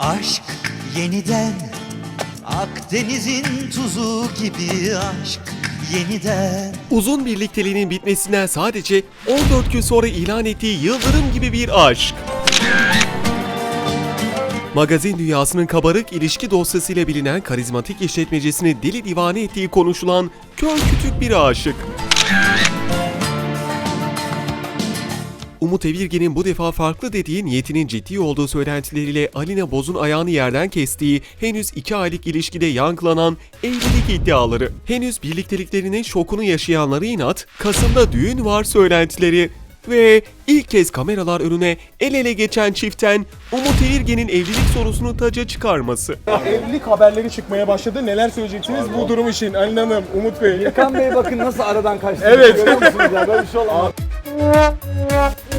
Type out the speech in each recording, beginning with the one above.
Aşk yeniden Akdeniz'in tuzu gibi aşk yeniden Uzun birlikteliğinin bitmesinden sadece 14 gün sonra ilan ettiği yıldırım gibi bir aşk. Magazin dünyasının kabarık ilişki dosyasıyla bilinen karizmatik işletmecisini deli divane ettiği konuşulan kör kütük bir aşık. Umut Evirgen'in bu defa farklı dediği niyetinin ciddi olduğu söylentileriyle Alina Boz'un ayağını yerden kestiği henüz 2 aylık ilişkide yankılanan evlilik iddiaları. Henüz birlikteliklerinin şokunu yaşayanları inat, Kasım'da düğün var söylentileri ve ilk kez kameralar önüne el ele geçen çiften Umut Evirgen'in evlilik sorusunu taca çıkarması. Evlilik haberleri çıkmaya başladı. Neler söyleyeceksiniz bu durum için? Alin Hanım, Umut Bey. Hakan Bey bakın nasıl aradan kaçtı. Evet. Görüyor musunuz ya? Böyle bir şey olamaz.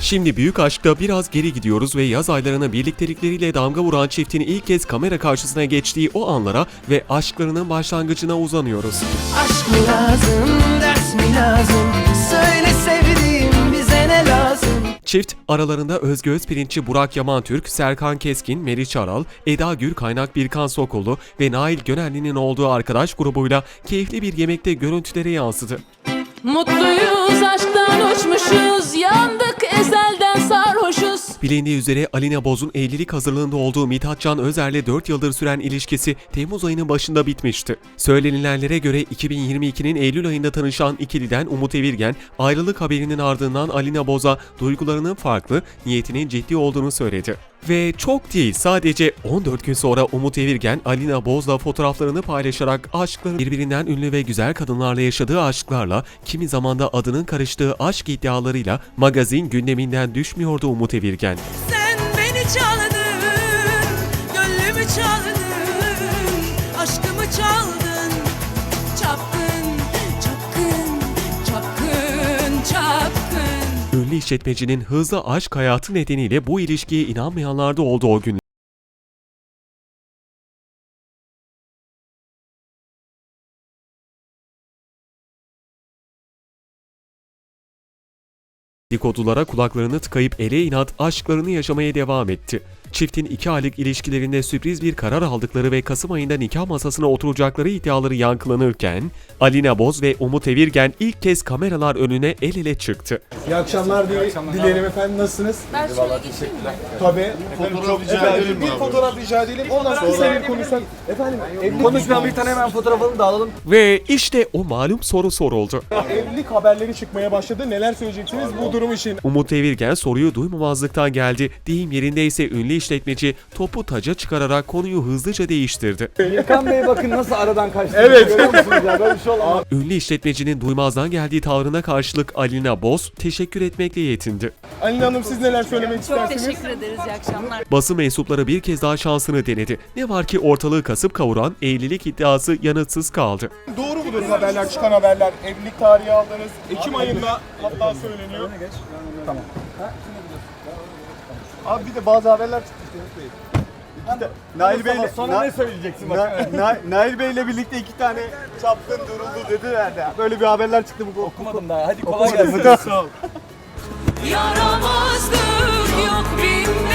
Şimdi büyük aşkta biraz geri gidiyoruz ve yaz aylarına birliktelikleriyle damga vuran çiftin ilk kez kamera karşısına geçtiği o anlara ve aşklarının başlangıcına uzanıyoruz. Aşk mı lazım, ders mi lazım? Söyle sevdiğim bize ne lazım? Çift aralarında Özge Özpirinççi Burak Yaman Türk, Serkan Keskin, Meriç Aral, Eda Gür Kaynak Birkan Sokullu ve Nail Gönenli'nin olduğu arkadaş grubuyla keyifli bir yemekte görüntülere yansıdı. Mutluyuz aşktan uçmuşuz yandık ezelden sarhoşuz Bilindiği üzere Alina Boz'un evlilik hazırlığında olduğu Mithatcan Özer'le 4 yıldır süren ilişkisi Temmuz ayının başında bitmişti. Söylenilenlere göre 2022'nin Eylül ayında tanışan ikiliden Umut Evirgen ayrılık haberinin ardından Alina Boz'a duygularının farklı, niyetinin ciddi olduğunu söyledi. Ve çok değil sadece 14 gün sonra Umut Evirgen Alina Boz'la fotoğraflarını paylaşarak aşkların birbirinden ünlü ve güzel kadınlarla yaşadığı aşklarla kimi zamanda adının karıştığı aşk iddialarıyla magazin gündeminden düşmüyordu Umut Evirgen. Sen beni çaldın, gönlümü çaldın, işletmecinin hızlı aşk hayatı nedeniyle bu ilişkiye inanmayanlar da oldu o gün. Dedikodulara kulaklarını tıkayıp ele inat aşklarını yaşamaya devam etti. Çiftin iki aylık ilişkilerinde sürpriz bir karar aldıkları ve Kasım ayında nikah masasına oturacakları iddiaları yankılanırken, Alina Boz ve Umut Evirgen ilk kez kameralar önüne el ele çıktı. İyi akşamlar dile- dilerim efendim. Nasılsınız? Ben şöyle geçeyim mi? Tabii. Fotoğraf rica edelim. Bir fotoğraf rica edelim. Ondan sonra bir konuşalım. Efendim, Konuşmayan bir tane hemen fotoğraf alın da alalım. Ve işte o malum soru soruldu. evlilik haberleri çıkmaya başladı. Neler söyleyeceksiniz bu durum için? Umut Evirgen soruyu duymamazlıktan geldi. Deyim yerindeyse ünlü işletmeci topu taca çıkararak konuyu hızlıca değiştirdi. Hakan Bey bakın nasıl aradan kaçtı. Evet. Görüyor musunuz ya? Böyle bir şey olamaz. Ünlü işletmecinin duymazdan geldiği tavrına karşılık Alina Boz teşekkür etmekle yetindi. Alin Hanım siz neler söylemek Çok istersiniz? teşekkür ederiz iyi akşamlar. Basın mensupları bir kez daha şansını denedi. Ne var ki ortalığı kasıp kavuran evlilik iddiası yanıtsız kaldı. Doğru mudur haberler, çıkan haberler? Evlilik tarihi aldınız. Ekim ayında hatta söyleniyor. Tamam. Abi bir de bazı haberler çıktı işte Umut Bey. İki de- Nail Bey'le Sonra Na- ne söyleyeceksin bak. Na- Na- Nail Bey'le birlikte iki tane çapkın duruldu dediler de. Böyle bir haberler çıktı bu. Okumadım daha. Hadi kolay gelsin. Sağ ol. Yaramazlık yok bilmem